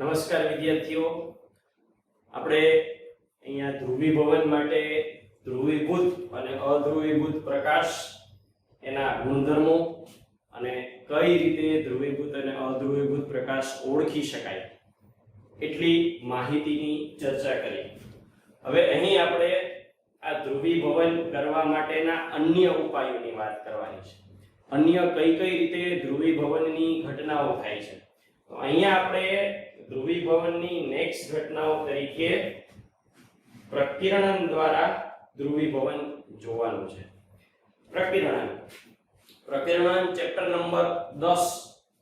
નમસ્કાર વિદ્યાર્થીઓ. આપણે અહીંયા ધ્રુવીભવન માટે ધ્રુવીભૂત અને અધ્રુવીભૂત પ્રકાશ, એના ગુણધર્મો અને કઈ રીતે ધ્રુવીભૂત અને અધ્રુવીભૂત પ્રકાશ ઓળખી શકાય એટલી માહિતીની ચર્ચા કરી. હવે અહીં આપણે આ ધ્રુવીભવન કરવા માટેના અન્ય ઉપાયોની વાત કરવાની છે. અન્ય કઈ કઈ રીતે ધ્રુવીભવનની ઘટનાઓ થાય છે. તો અહીંયા આપણે ધ્રુવીભવનની નેક્સ્ટ ઘટનાઓ તરીકે પ્રકિરણન દ્વારા ધ્રુવીભવન જોવાનું છે. પ્રકિરણન. પ્રકિરણન chapter number 10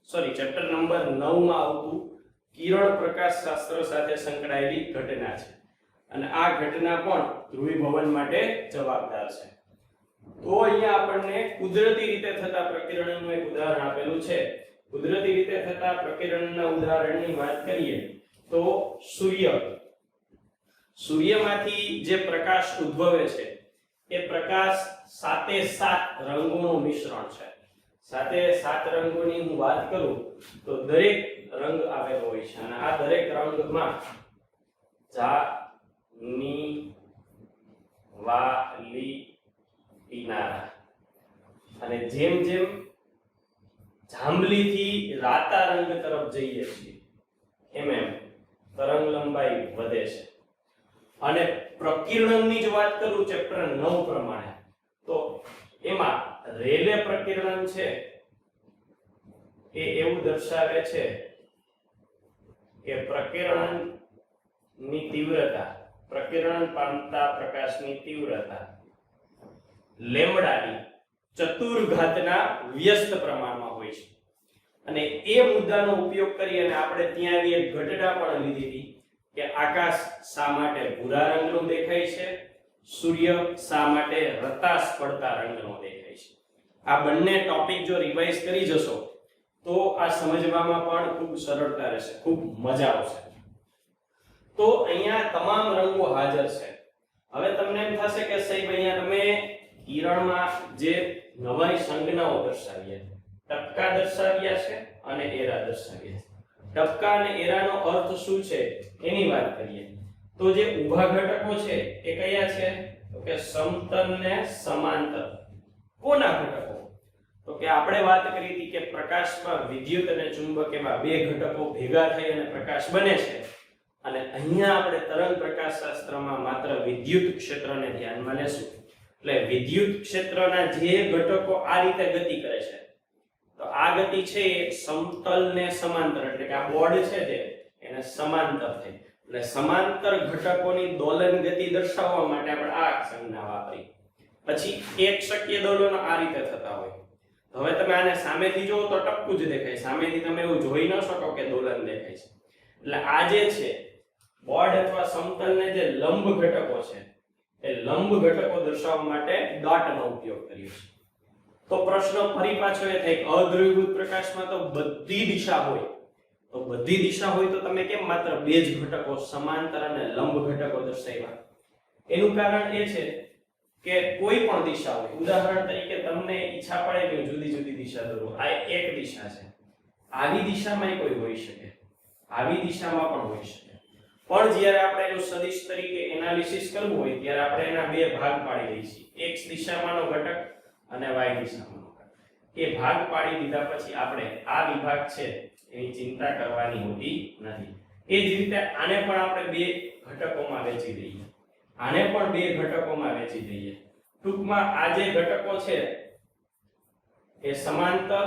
sorry chapter number 9 માં આવતું કિરણ પ્રકાશ શાસ્ત્ર સાથે સંકળાયેલી ઘટના છે. અને આ ઘટના પણ ધ્રુવીભવન માટે જવાબદાર છે. તો અહીંયા આપણને કુદરતી રીતે થતા પ્રકિરણનું એક ઉદાહરણ આપેલું છે. કુદરતી રીતે થતા પ્રકિરણના ઉદાહરણની વાત કરીએ તો સૂર્ય. સૂર્યમાંથી જે પ્રકાશ ઉદ્ભવે છે, એ પ્રકાશ સાતે સાત રંગોનું મિશ્રણ છે. સાતે સાત રંગોની હું વાત કરું તો દરેક રંગ આવેલો હોય છે અને આ દરેક રંગમાં જા ની વા લી કિનારા અને જેમ જેમ જાંબલીથી રાતા રંગ તરફ જઈએ છીએ. એમ એમ. તરંગ લંબાઈ વધે છે. અને પ્રકિરણની જ વાત કરું ચેપ્ટર 9 પ્રમાણે, તો એમાં રેલે પ્રકિરણ છે. એ એવું દર્શાવે છે કે પ્રકિરણની તીવ્રતા, પ્રકિરણ પામતા પ્રકાશની તીવ્રતા લેમડાની ચતુર્ઘાતના વ્યસ્ત પ્રમાણમાં હોય છે. અને એ મુદ્દાનો ઉપયોગ કરી અને આપણે ત્યાં એક ઘટના પણ લીધી હતી કે આકાશ શા માટે ભૂરા રંગનું દેખાય છે, સૂર્ય શા માટે રતાશ પડતા રંગનો દેખાય છે. આ બંને ટોપિક જો રિવાઇઝ કરી જશો, તો આ સમજવામાં પણ ખૂબ સરળતા રહેશે, ખૂબ મજા આવશે. તો અહીંયા તમામ રંગો હાજર છે. હવે તમને એમ થશે કે સાહેબ, અહીંયા તમે કિરણમાં જે નવાઈ સંજ્ઞાઓ દર્શાવી ટપકા દર્શાવ્યા છે અને એરા દર્શાવ્યા છે. ટપકા અને એરાનો અર્થ શું છે એની વાત કરીએ. તો જે ઊભા ઘટકો છે એ કયા છે? તો કે સમતલ ને સમાંતર. કોના ઘટકો? તો કે આપણે વાત કરી હતી કે પ્રકાશમાં વિદ્યુત અને ચુંબક એવા બે ઘટકો ભેગા થઈ અને પ્રકાશ બને છે. અને અહીંયા આપણે તરંગ પ્રકાશ શાસ્ત્રમાં માત્ર વિદ્યુત ક્ષેત્રને ધ્યાનમાં લેશું. એટલે વિદ્યુત ક્ષેત્રના જે ઘટકો આ રીતે ગતિ કરે છે, તો આ ગતિ છે એ સમતલ ને સમાંતર, એટલે કે આ બોર્ડ છે જે, એને સમાંતર છે. એટલે સમાંતર ઘટકોની દોલન ગતિ દર્શાવવા માટે આપણે આ સંજ્ઞા વાપરી પછી એક શક્ય દોલનો આ રીતે થતા હોય. હવે તમે આને સામેથી જુઓ તો ટપકું જ દેખાય. સામેથી તમે એવું જોઈ ન શકો કે દોલન દેખાય છે. એટલે આ જે છે, બોર્ડ અથવા સમતલને જે લંબ ઘટકો છે એ લંબ ઘટકો દર્શાવવા માટે ડોટનો ઉપયોગ કર્યો છે તો પ્રશ્ન ફરી પાછો એ થાય કે અદ્રવ્યભૂત પ્રકાશમાં તો બધી દિશા હોય. તો બધી દિશા હોય તો તમે કેમ માત્ર બે જ ઘટકો સમાંતર અને લંબ ઘટકો દર્શાવ્યા? એનું કારણ એ છે કે કોઈ પણ દિશા હોય. ઉદાહરણ તરીકે તમને ઈચ્છા પડે કે જુદી જુદી દિશા દોરો. આ એક દિશા છે. આવી દિશામાં કોઈ હોઈ શકે. આવી દિશામાં પણ હોઈ શકે. પણ જ્યારે આપણે એનું સદિશ તરીકે એનાલિસિસ કરવું હોય, ત્યારે આપણે એના બે ભાગ પાડી દઈએ છીએ x દિશામાંનો ઘટક અને y દિશામાંનો ઘટક. એ ભાગ પાડી દીધા પછી આપણે આ વિભાગ છે, એની ચિંતા કરવાની હોતી નથી. એ જ રીતે આને પણ આપણે બે ઘટકોમાં વહેંચી દઈએ. આને પણ બે ઘટકોમાં વહેંચી દઈએ. ટૂંકમાં આ જે ઘટકો છે, એ સમાંતર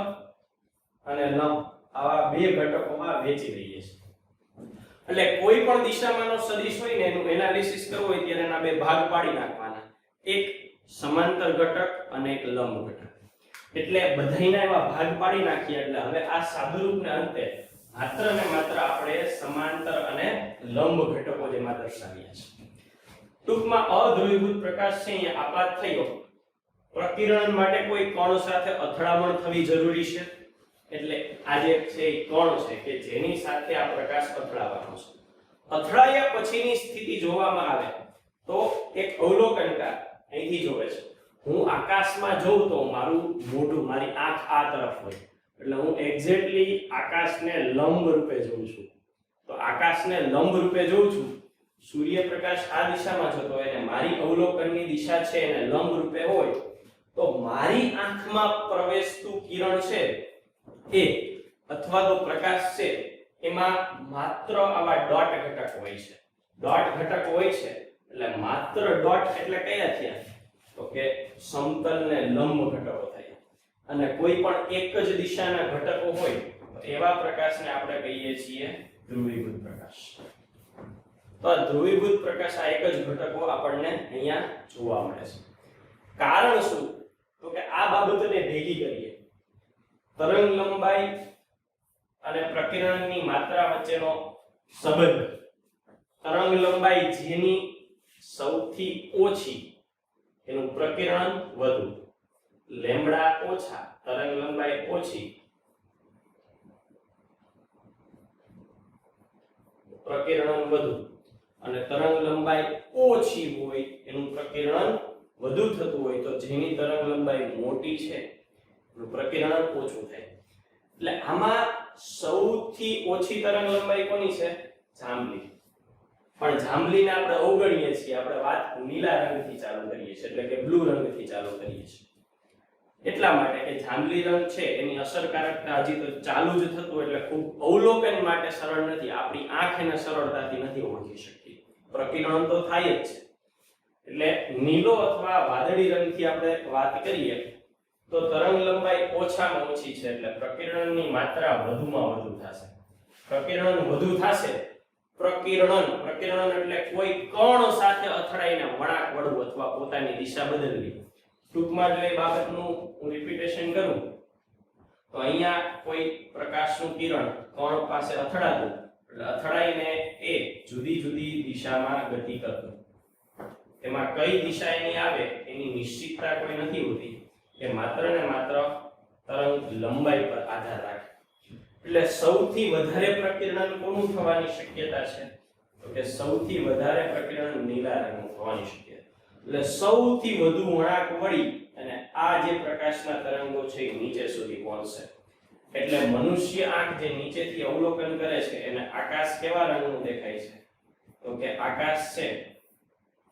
અને લંબ આવા બે ઘટકોમાં વહેંચી દઈએ છીએ. એટલે કોઈ પણ દિશામાંનો સદિશ હોય ને એનું એનાલિસિસ કરવું હોય ત્યારે એના બે ભાગ પાડી નાખવાના. એક સમાંતર ઘટક અને એક લંબ ઘટક. એટલે બધાયના એવા ભાગ પાડી નાખીએ એટલે હવે આ સાદુરૂપને અંતે માત્ર ને માત્ર આપણે સમાંતર અને લંબ ઘટકો જેમાં દર્શાવ્યા છે ટૂંકમાં અધ્રુવીભૂત પ્રકાશ છે, અહીંયા આપાત થયો. પ્રકિરણ માટે કોઈ કણ સાથે અથડામણ થવી જરૂરી છે? એટલે આ જે છે એ કણ છે કે જેની સાથે આ પ્રકાશ અથડાવાનો છે. અથડાયા પછીની સ્થિતિ જોવામાં આવે તો એક અવલોકનકાર અહીંથી જોવે છે. હું આકાશમાં જોઉં તો મારું મોઢું, મારી આંખ આ તરફ હોય. એટલે હું એક્ઝેક્ટલી આકાશને લંબ રૂપે જોઉં છું. તો આકાશને લંબ રૂપે જોઉં છું, સૂર્યપ્રકાશ આ દિશામાં જતો હોય અને મારી અવલોકનની દિશા છે એને લંબ રૂપે હોય, તો મારી આંખમાં પ્રવેશતું કિરણ છે એ અથવા તો પ્રકાશ છે, એમાં માત્ર આવા ડોટ ઘટક હોય છે. ડોટ ઘટક હોય છે, એટલે માત્ર ડોટ એટલે કયા થયા? તો કે સમતલ ને લંબ ઘટકો થયા. અને કોઈ પણ એક જ દિશાના ઘટકો હોય એવા પ્રકાશને આપણે કહીએ છીએ ધ્રુવીભૂત પ્રકાશ. તો આ ધ્રુવીભૂત પ્રકાશ આ એક જ ઘટકો આપણને અહીંયા જોવા મળે છે. કારણ શું? તો કે આ બાબતને ભેગી કરીએ. તરંગ લંબાઈ અને પ્રકિરણની માત્રા વચ્ચેનો સંબંધ. તરંગ લંબાઈ જેની સૌથી ઓછી એનું પ્રકિરણ વધુ. લેમ્બડા ઓછા, તરંગ લંબાઈ ઓછી. પ્રકિરણ વધુ અને તરંગ લંબાઈ ઓછી હોય એનું પ્રકિરણ વધુ થતું હોય તો જેની તરંગ લંબાઈ મોટી છે પ્રકિરણ ઓછું થાય. એટલે આમાં સૌથી ઓછી તરંગ લંબાઈ કોની છે? જાંબલી. પણ જાંબલીને આપણે અવગણીએ છીએ, આપણે વાત નીલા રંગથી ચાલુ કરીએ છીએ, એટલે કે બ્લુ રંગથી ચાલુ કરીએ છીએ. એટલા માટે કે જાંબલી રંગ છે, એની અસરકારકતા હજી તો ચાલુ જ થતું એટલે ખૂબ અવલોકન માટે સરળ નથી, આપણી આંખ એને સરળતાથી નથી ઓળખી શકતી. પ્રકિરણ તો થાય જ છે. એટલે નીલો અથવા વાદળી રંગથી આપણે વાત કરીએ તો તરંગ લંબાઈ ઓછામાં ઓછી છે એટલે પ્રકિરણની માત્રા વધુમાં વધુ થશે. પ્રકિરણ વધુ થશે પ્રકિરણ પ્રકિરણ એટલે કોઈ કણ સાથે અથડાઈને વળાંક વળવું અથવા પોતાની દિશા બદલવી. ટૂંકમાં જો એ બાબતનું હું રિપીટેશન કરું. તો અહીંયા કોઈ પ્રકાશનું કિરણ કણ પાસે અથડાતું, એટલે અથડાઈને એ જુદી જુદી દિશામાં ગતિ કરતું. એમાં કઈ દિશા એની આવે એની નિશ્ચિતતા કોઈ નથી હોતી. એ માત્ર ને માત્ર તરંગ લંબાઈ પર આધાર રાખે. એટલે સૌથી વધારે પ્રકિરણ કોનું થવાની શક્યતા છે? તો કે સૌથી વધારે પ્રકિરણ નીલા રંગનું થવાની શક્યતા. એટલે સૌથી વધુ વળાંક વળી અને આ જે પ્રકાશના તરંગો છે એ નીચે સુધી પહોંચશે. એટલે મનુષ્ય આંખ જે નીચેથી અવલોકન કરે છે, એને આકાશ કેવા રંગનું દેખાય છે? તો કે આકાશ છે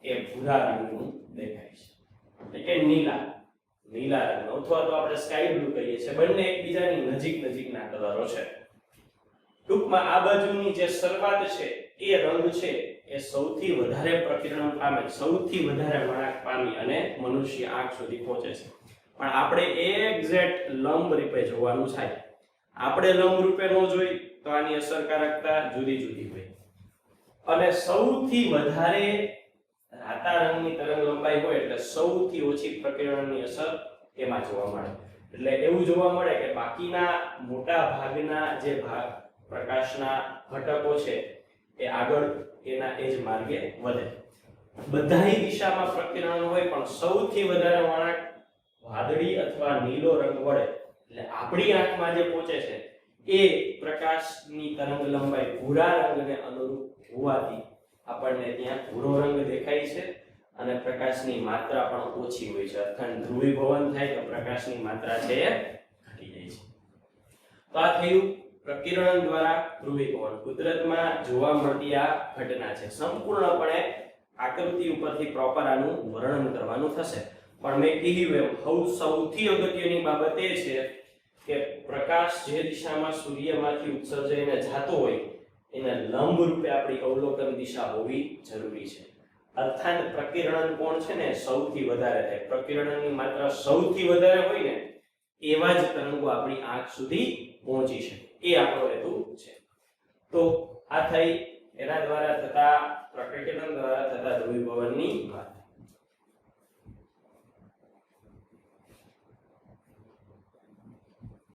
એ ભૂરા રંગનું દેખાય છે. એટલે કે નીલા. નીલા રંગનો, અથવા તો આપણે સ્કાય બ્લુ કહીએ છીએ. બંને એકબીજાની નજીક નજીકના કલરો છે. ટૂંકમાં આ બાજુની જે શરૂઆત છે, એ રંગ છે, એ સૌથી વધારે પ્રકિરણ પામે, સૌથી વધારે વળાંક પામી અને મનુષ્ય આંખ સુધી પહોંચે છે. પણ આપણે એક્ઝેક્ટ લંબ રૂપે જોવાનું થાય. આપણે લંબ રૂપે ન જોઈ, તો આની અસરકારકતા જુદી જુદી હોય. અને સૌથી વધારે રાતા રંગની તરંગ લંબાઈ હોય એટલે સૌથી ઓછી પ્રકિરણની અસર એમાં જોવા મળે. એટલે એવું જોવા મળે કે બાકીના મોટા ભાગના જે ભાગ પ્રકાશના ઘટકો છે, એ આગળ એના એ જ માર્ગે વધે. બધાય દિશામાં પ્રકિરણ હોય પણ સૌથી વધારે વળાંક વાદળી અથવા નીલો રંગ વળે. એટલે આપણી આંખમાં જે પહોંચે છે, એ પ્રકાશની તરંગ લંબાઈ ભૂરા રંગને અનુરૂપ હોવાથી આપણને ત્યાં ભૂરો રંગ દેખાય છે અને પ્રકાશની માત્રા પણ ઓછી હોય છે. અર્થાત ધ્રુવીભવન થાય તો પ્રકાશની માત્રા છે એ ઘટી જાય છે. તો આ થયું પ્રકિરણ દ્વારા ધ્રુવીભવન. કુદરતમાં જોવા મળતી આ ઘટના છે. સંપૂર્ણપણે આકૃતિ ઉપરથી પ્રોપર આનું વર્ણન કરવાનું થશે. પણ મેં કીધું એમ સૌ સૌથી અગત્યની બાબત એ છે કે પ્રકાશ જે દિશામાં સૂર્યમાંથી ઉત્સર્જાઈને જાતો હોય એને લંબ રૂપે આપણી અવલોકન દિશા હોવી જરૂરી છે. અર્થાત પ્રકિરણન કોણ છે ને? સૌથી વધારે થાય. પ્રકિરણનની માત્રા સૌથી વધારે હોય ને, એવા જ તરંગો આપણી આંખ સુધી પહોંચી શકે. એ આપણો હેતુ છે. તો આ થઈ એના દ્વારા થતા પ્રકિરણ દ્વારા થતા ધ્રુવીભવનની વાત.